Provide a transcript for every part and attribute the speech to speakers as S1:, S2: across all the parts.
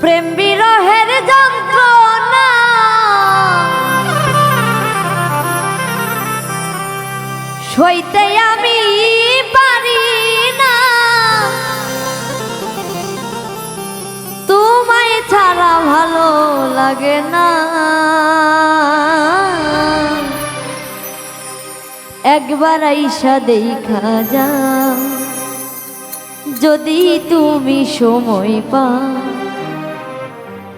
S1: প্রেম বিরহের যন্ত্রণা। সইতে আমি পারি না। তোমায় ছাড়া ভালো লাগে না। একবার আইসা দেখা যা যদি তুমি সময় পা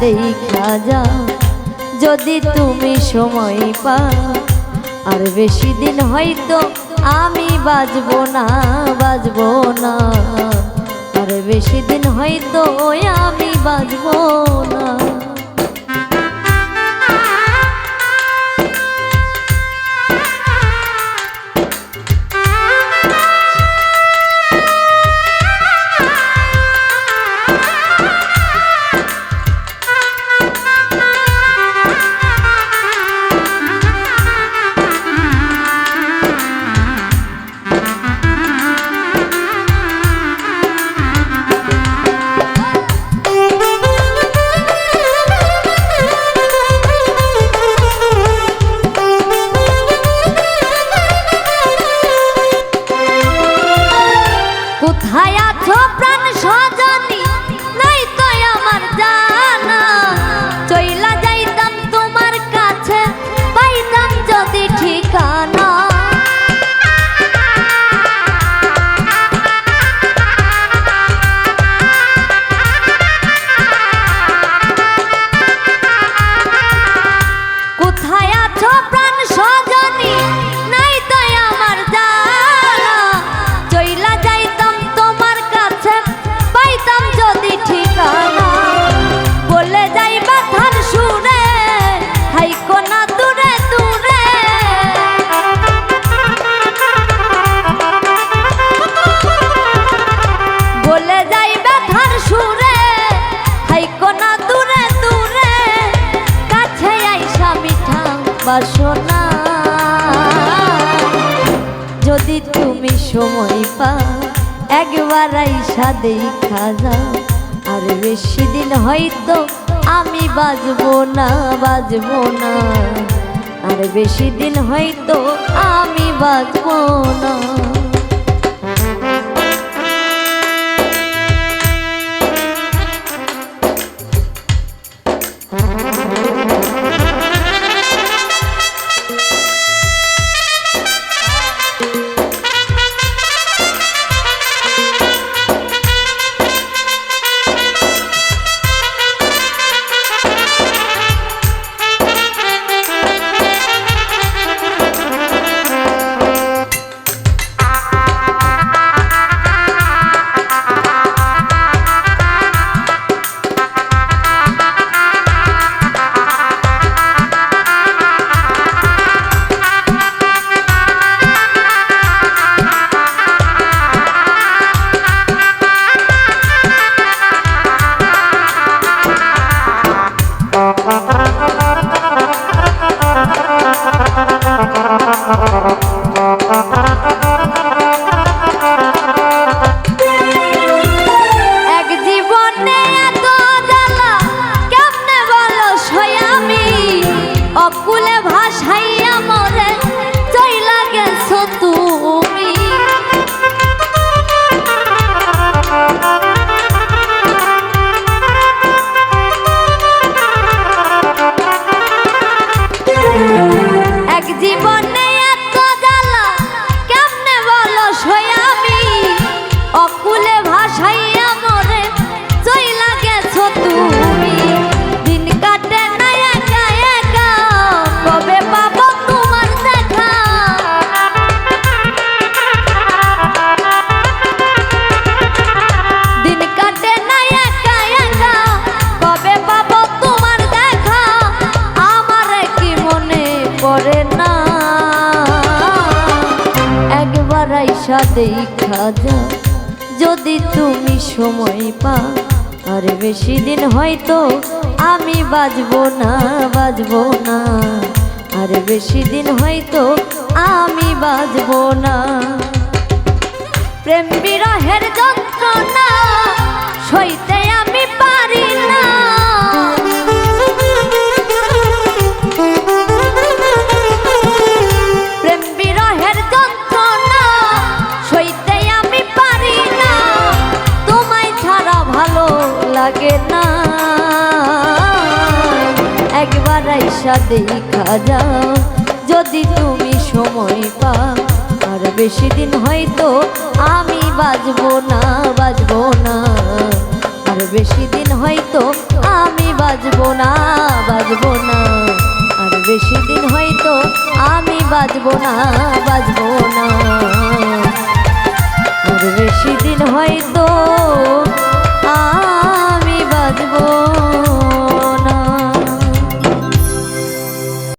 S1: দেখা যা। যদি তুমি সময় পা, আর বেশি দিন হয়তো আমি বাজবো না বাজবো না। আর বেশি দিন হয়তো আমি বাজবো না। কোথায় আছো প্রাণ সজনী বাসনা যদি তুমি সময় পা একবার আইসা দেখা যাও আর বেশি দিন হয়তো আমি বাজবো না বাজবো না। আর বেশি দিন হয়তো আমি বাজবো না। দেখা যা। যদি তুমি সময় পা, আর বেশি দিন হয়তো আমি বাজবো না বাজবো না। আর বেশি দিন হয়তো আমি বাজবো না। প্রেম বিরহের যন্ত্রণা আইসা দেখা যদি তুমি সময় পা আর বেশি দিন হয়তো আমি বাজবো না বাজবো না। আর বেশি দিন হয়তো আমি বাজবো না বাজবো না। আর বেশি দিন হয়তো আমি বাজবো না বাজবো না। আর বেশি দিন হয়তো